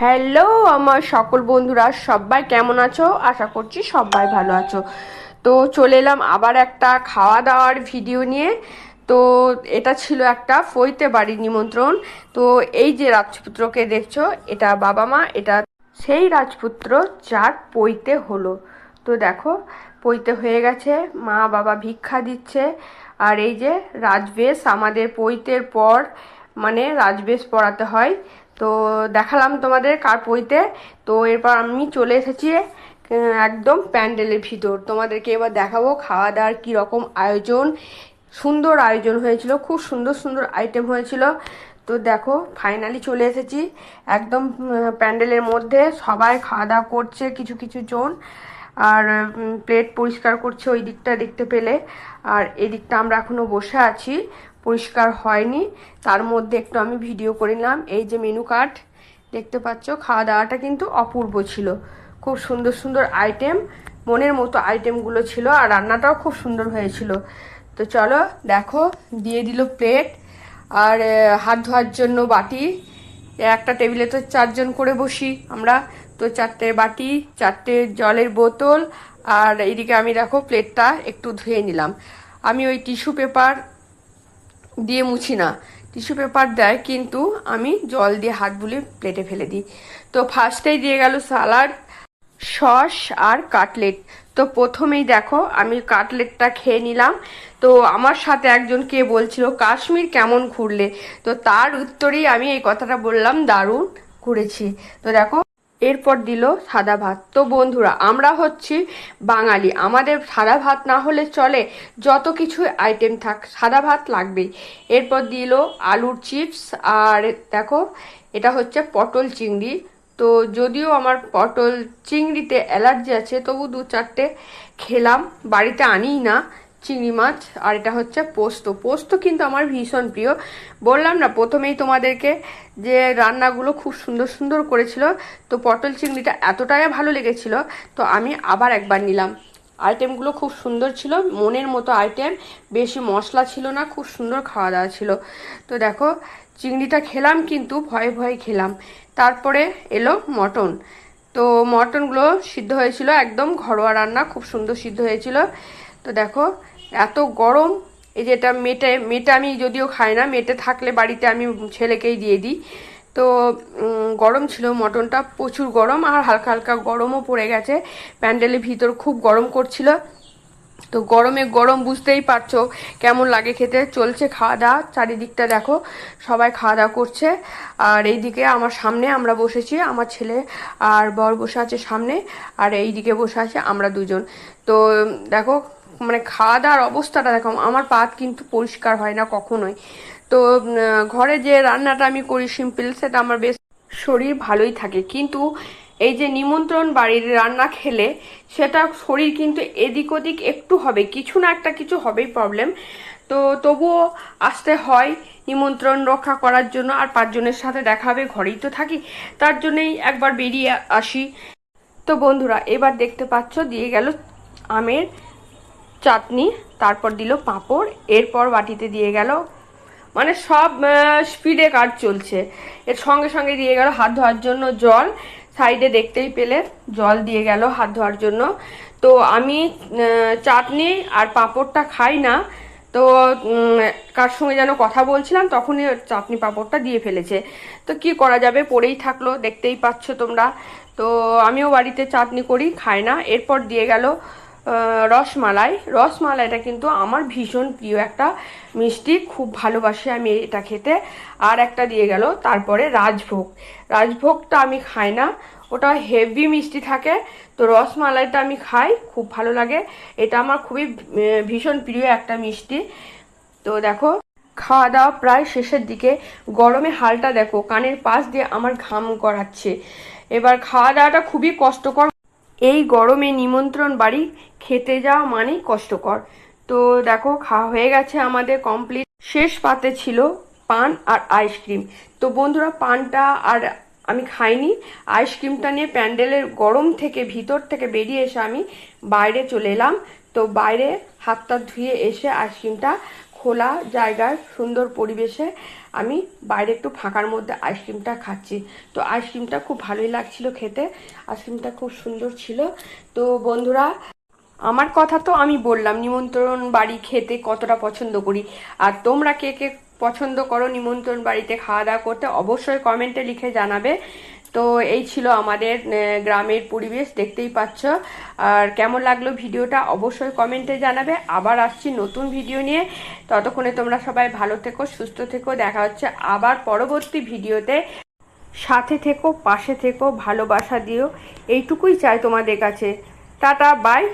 Hello, আমার সকল বন্ধুরা, সবাই কেমন আছো? আশা করছি সবাই ভালো আছো। তো চলে এলাম আবার একটা খাওয়া দাওয়ার ভিডিও নিয়ে। তো এটা ছিল একটা ফইতে বাড়ির নিমন্ত্রণ। তো এই যে রাজপুত্রকে দেখছ, এটা বাবা মা, এটা সেই রাজপুত্র যার পইতে হলো। তো দেখো, পইতে হয়ে গেছে, মা বাবা ভিক্ষা দিচ্ছে। আর এই যে রাজবেশ, আমাদের পৈতের পর মানে রাজবেশ পড়াতে হয়। তো দেখালাম তোমাদের কার পইতে তো এরপর আমি চলে এসেছি একদম প্যান্ডেলের ভিতর। তোমাদেরকে এবার দেখাবো খাওয়া দাওয়ার কীরকম আয়োজন। সুন্দর আয়োজন হয়েছিল, খুব সুন্দর সুন্দর আইটেম হয়েছিল। তো দেখো ফাইনালি চলে এসেছি, একদম প্যান্ডেলের মধ্যে। সবাই খাওয়া দাওয়া করছে, কিছু কিছু জন। আর প্লেট পরিষ্কার করছে ওই দিকটা দেখতে পেলে। আর এদিকটা আমরা এখনও বসে আছি। পরিষ্কার হয়নি। তার মধ্যে একটু আমি ভিডিও করে নিলাম। এই যে মেনু কার্ড, দেখতে পাচ্ছ, খাওয়া দাওয়াটা কিন্তু অপূর্ব ছিল। খুব সুন্দর সুন্দর আইটেম মনের মতো আইটেমগুলো ছিল আর রান্নাটাও খুব সুন্দর হয়েছিল। তো চলো, দেখো, দিয়ে দিল প্লেট আর হাত ধোয়ার জন্য বাটি। একটা টেবিলে তো চারজন করে বসি আমরা। তো চারটে বাটি, চারটে জলের বোতল আর এইদিকে আমি দেখো প্লেটটা একটু ধুয়ে নিলাম। আমি ওই টিস্যু পেপার দিয়ে মুছি না। টিস্যু পেপার দেয়, কিন্তু আমি জল দিয়ে হাত বুলিয়ে প্লেটে ফেলে দিই। তো ফার্স্টেই দিয়ে গেল সালাড সস আর কাটলেট তো প্রথমেই দেখো, আমি কাটলেটটা খেয়ে নিলাম। তো আমার সাথে একজন কে বলছিল, কাশ্মীর কেমন ঘুরলে? তো তার উত্তরেই আমি এই কথাটা বললাম, দারুণ ঘুরেছি। তো দেখো এরপর দিল সাদা ভাত। তো বন্ধুরা, আমরা হচ্ছি বাঙালি। আমাদের সাদা ভাত না হলে চলে যত কিছু আইটেম থাক, সাদা ভাত লাগবেই। এরপর দিল আলুর চিপস আর দেখো, এটা হচ্ছে পটল চিংড়ি। তো যদিও আমার পটল চিংড়িতে অ্যালার্জি আছে, তবু দু চারটে খেলাম। বাড়িতে আনিই না। চিংড়ি মাছ আর এটা হচ্ছে পোস্ত। পোস্ত কিন্তু আমার ভীষণ প্রিয়। বললাম না, প্রথমেই তোমাদেরকে যে রান্নাগুলো খুব সুন্দর সুন্দর করেছিল, তো পটল চিংড়িটা এতটাই ভালো লেগেছিল, তো আমি আবার একবার নিলাম। আইটেমগুলো খুব সুন্দর ছিল, মনের মতো আইটেম, বেশি মশলা ছিল না, খুব সুন্দর খাওয়া দাওয়া ছিল। তো দেখো, চিংড়িটা খেলাম কিন্তু ভয়ে ভয়ে খেলাম। তারপরে এলো মটন। তো মটনগুলো সিদ্ধ হয়েছিল, একদম ঘরোয়া রান্না, খুব সুন্দর সিদ্ধ হয়েছিল। তো দেখো এত গরম, এই যে এটা মেটে মেটে আমি যদিও খাই না, মেটে থাকলে বাড়িতে আমি ছেলেকেই দিয়ে দিই। তো গরম ছিল মটনটা, প্রচুর গরম আর হালকা হালকা গরমও পড়ে গেছে। প্যান্ডেলের ভিতর খুব গরম করছিল। তো গরমে গরম বুঝতেই পারছ কেমন লাগে খেতে। চলছে খাওয়া দাওয়া, চারিদিকটা দেখো, সবাই খাওয়া দাওয়া করছে। আর এইদিকে আমার সামনে আমরা বসেছি, আমার ছেলে আর বর বসে আছে সামনে, আর এইদিকে বসে আছে আমরা দুজন। তো, দেখো মানে খাওয়া দাওয়ার অবস্থাটা দেখো, আমার পাত কিন্তু পরিষ্কার হয় না কখনোই। তো ঘরে যে রান্নাটা আমি করি সিম্পল সেটা আমার বেশ শরীর ভালোই থাকে। কিন্তু এই যে নিমন্ত্রণ বাড়ির রান্না খেলে, সেটা শরীর কিন্তু এদিক ওদিক একটু হবে, কিছু না একটা কিছু হবেই প্রবলেম তো, তবুও আসতে হয় নিমন্ত্রণ রক্ষা করার জন্য, আর পাঁচজনের সাথে দেখা হবে, ঘরেই তো থাকি, তার জন্যই একবার বেরিয়ে আসি। তো বন্ধুরা, এবার দেখতে পাচ্ছ, দিয়ে গেল আমের চাটনি, তারপর দিল পাঁপড়, এরপর বাটিতে দিয়ে গেল মানে সব স্পিডে কাজ চলছে। এর সঙ্গে সঙ্গে দিয়ে গেল হাত ধোয়ার জন্য জল, সাইডে দেখতেই পেলে জল দিয়ে গেল হাত ধোয়ার জন্য। তো আমি চাটনি আর পাঁপড়টা খাই না, তো কার সঙ্গে যেন কথা বলছিলাম তখনই চাটনি পাঁপড়টা দিয়ে ফেলেছে। তো কি করা যাবে? পড়েই থাকল, দেখতেই পাচ্ছ তোমরা। তো আমিও বাড়িতে চাটনি করি, খাই না। এরপর দিয়ে গেল রসমালাই। রসমালাইটা কিন্তু আমার ভীষণ প্রিয় একটা মিষ্টি, খুব ভালোবাসি আমি এটা খেতে। আর একটা দিয়ে গেল তারপরে রাজভোগ। রাজভোগটা আমি খাই না, ওটা হেভি মিষ্টি থাকে, তো রসমালাইটা আমি খাই, খুব ভালো লাগে। এটা আমার খুবই ভীষণ প্রিয় একটা মিষ্টি। তো দেখো, খাওয়া দাওয়া প্রায় শেষের দিকে। গরমে হালটা দেখো, কানের পাশ দিয়ে আমার ঘাম করাচ্ছে এবার খাওয়া দাওয়াটা খুবই কষ্টকর এই গরমে নিমন্ত্রণ বাড়ি, খেতে যাওয়া মানেই কষ্টকর। তো দেখো, খাওয়া হয়ে গেছে আমাদের কমপ্লিট শেষ পাতে ছিল পান আর আইসক্রিম তো বন্ধুরা, পানটা আর আমি খাইনি। আইসক্রিমটা নিয়ে প্যান্ডেলের গরম থেকে ভিতর থেকে বেরিয়ে এসে আমি বাইরে চলে এলাম। তো বাইরে হাতটা ধুয়ে এসে আইসক্রিমটা খোলা জায়গায় সুন্দর পরিবেশে আমি বাইরে একটু ফাঁকার মধ্যে আইসক্রিমটা খাচ্ছি। তো আইসক্রিমটা খুব ভালোই লাগছিল খেতে। আইসক্রিমটা খুব সুন্দর ছিল। তো বন্ধুরা, আমার কথা তো আমি বললাম, নিমন্ত্রণ বাড়ি খেতে কতটা পছন্দ করি। আর তোমরা কে কে পছন্দ করো নিমন্ত্রণ বাড়িতে খাওয়া দাওয়া করতে, অবশ্যই কমেন্টে লিখে জানাবে। তো এই ছিল আমাদের গ্রামের পরিবেশ, দেখতেই পাচ্ছ। আর কেমন লাগল ভিডিওটা অবশ্যই কমেন্টে জানাবে। আবার আসছি নতুন ভিডিও নিয়ে। ততক্ষণে তোমরা সবাই ভালো থেকো, সুস্থ থেকো। দেখা হচ্ছে আবার পরবর্তী ভিডিওতে। সাথে থেকো, পাশে থেকো, ভালোবাসা দিও। এইটুকুই চাই তোমাদের কাছে। Tata, bye.